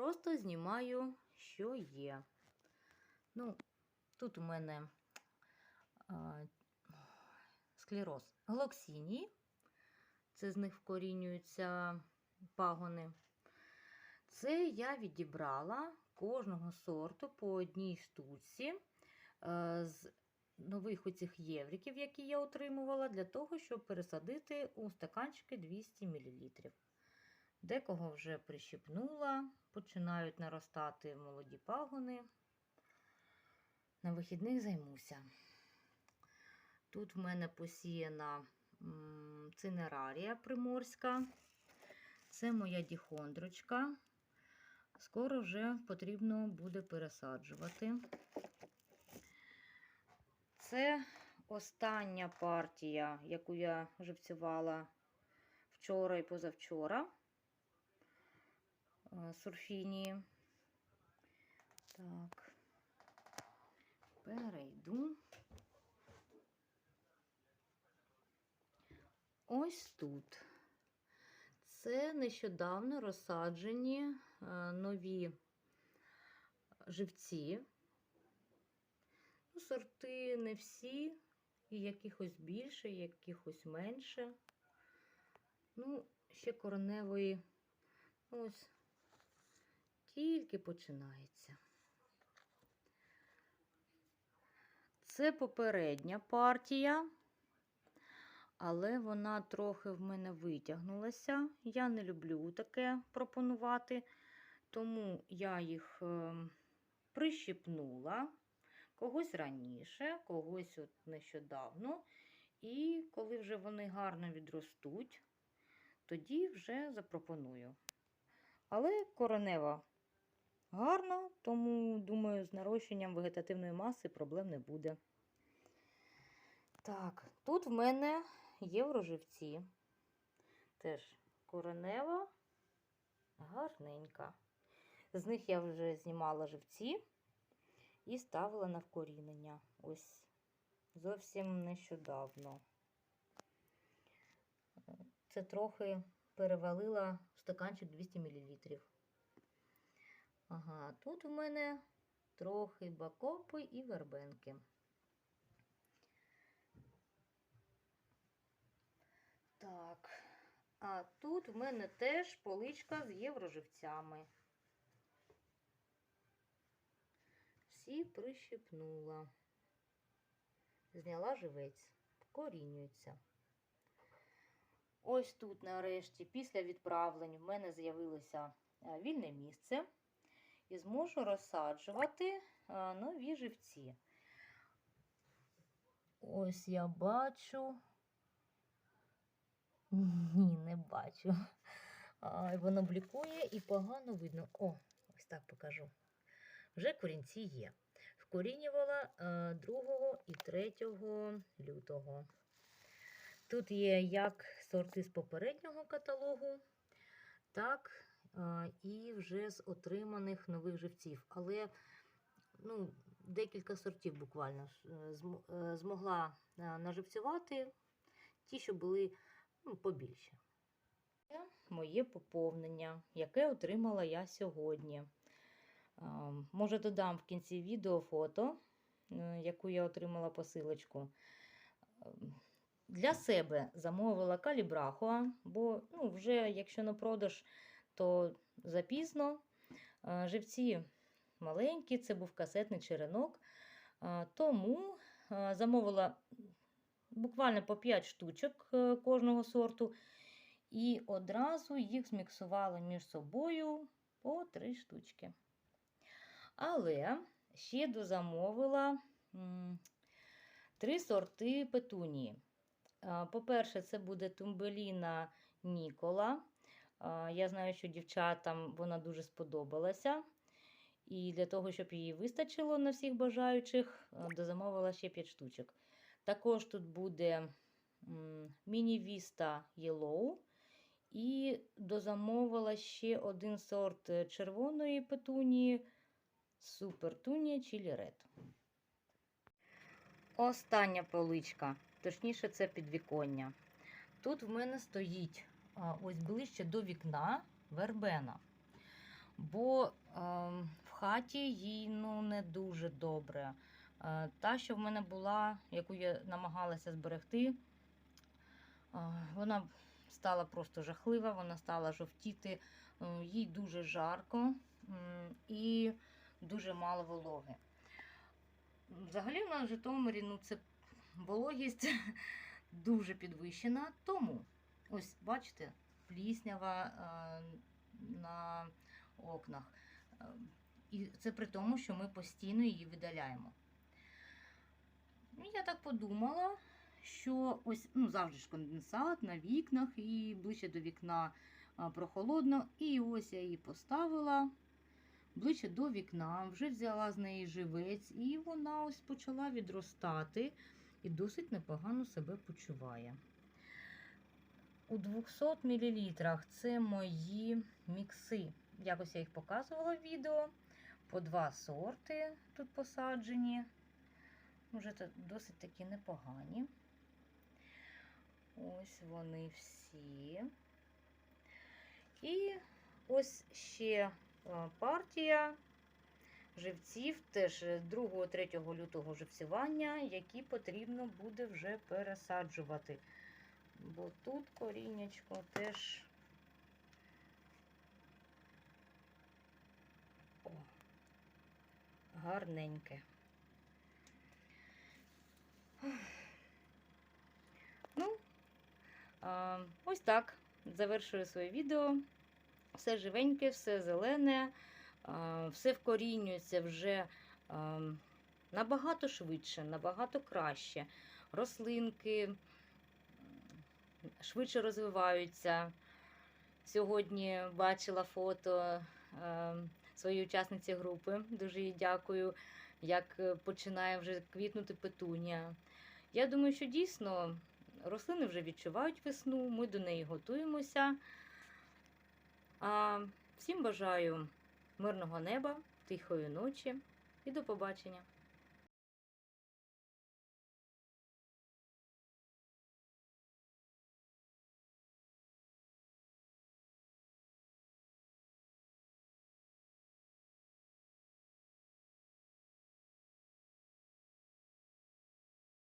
Просто знімаю, що є. Ну, тут у мене а, склероз глоксінії. Це з них вкорінюються пагони. Це я відібрала кожного сорту по одній штуці е, з нових оцих євриків, які я отримувала, для того, щоб пересадити у стаканчики 200 мл. Декого вже прищепнула, починають наростати молоді пагони. На вихідних займуся. Тут в мене посіяна цинерарія приморська. Це моя діхондрочка. Скоро вже потрібно буде пересаджувати. Це остання партія, яку я живцювала вчора і позавчора. Е, Сурфінії. Так, перейду. Ось тут. Це нещодавно розсаджені е, нові живці. Ну, Сорти не всі, і якихось більше, і якихось менше. Ну, ще кореневої ось тільки починається. Це попередня партія але вона трохи в мене витягнулася. Я не люблю таке пропонувати, тому я їх е, прищипнула когось раніше, когось от нещодавно. І коли вже вони гарно відростуть, тоді вже запропоную. Але коронева гарна, тому, думаю, з нарощенням вегетативної маси проблем не буде. Так, тут в мене євроживці. Теж коренева, гарненька. З них я вже знімала живці і ставила на вкорінення. Ось зовсім нещодавно. Це трохи перевалила в стаканчик 200 мл. Ага, тут у мене трохи бакопи і вербенки. Так, а тут в мене теж поличка з євроживцями. Всі прищипнула. Зняла живець, вкорінюється. Ось тут, нарешті, після відправлень, в мене з'явилося е, вільне місце і зможу розсаджувати е, нові живці. Ось я бачу. Ні, не бачу. Воно блікує і погано видно. О, ось так покажу. Вже корінці є. Вкорінювала 2 і 3 лютого. Тут є як сорти з попереднього каталогу, так і вже з отриманих нових живців. Але ну, декілька сортів буквально е, е, змогла е, наживцювати ті, що були ну, побільше. Це моє поповнення, яке отримала я сьогодні. Може, додам в кінці відео фото, яку я отримала посилочку. Для себе замовила калібрахуа, бо ну, вже якщо на продаж, то запізно. Е, Живці маленькі, це був касетний черенок. Е, Тому е, замовила буквально по 5 штучок кожного сорту. І одразу їх зміксувала між собою по 3 штучки. Але ще дозамовила м, три сорти петунії. По-перше, це буде тумбеліна Нікола. Я знаю, що дівчатам вона дуже сподобалася. І для того, щоб її вистачило на всіх бажаючих, дозамовила ще 5 штучок. Також тут буде міні-віста Yellow. І дозамовила ще один сорт е, червоної петунії Супер Тунія Чілі Ред. Остання поличка, точніше, це підвіконня. Тут в мене стоїть ось ближче до вікна вербена. бо е, в хаті їй ну, не дуже добре. Е, Та, що в мене була, яку я намагалася зберегти, е, вона стала просто жахлива, вона стала жовтіти, е, їй дуже жарко м, і дуже мало вологи. Взагалі, у нас в Житомирі ну, це вологість дуже підвищена, тому ось бачите, пліснява е, на окнах. Е, І це при тому, що ми постійно її видаляємо. Ну, Я так подумала, що ось ну, завжди ж конденсат на вікнах і ближче до вікна прохолодно. І ось я її поставила ближче до вікна, вже взяла з неї живець, і вона ось почала відростати і досить непогано себе почуває. У 200 мл це мої мікси. Якось я їх показувала в відео. По два сорти тут посаджені. Вже досить такі непогані. Ось вони всі. І ось ще е, партія живців, теж 2-3 лютого живцювання, які потрібно буде вже пересаджувати. Бо тут коріннячко теж. О, гарненьке. Ну, ось так. Завершую своє відео. Все живеньке, все зелене, все вкорінюється вже а, набагато швидше, набагато краще. Рослинки швидше розвиваються. Сьогодні бачила фото е, своєї учасниці групи. Дуже їй дякую, як е, починає вже квітнути петунія. Я думаю, що дійсно рослини вже відчувають весну, ми до неї готуємося. А всім бажаю мирного неба, тихої ночі і до побачення!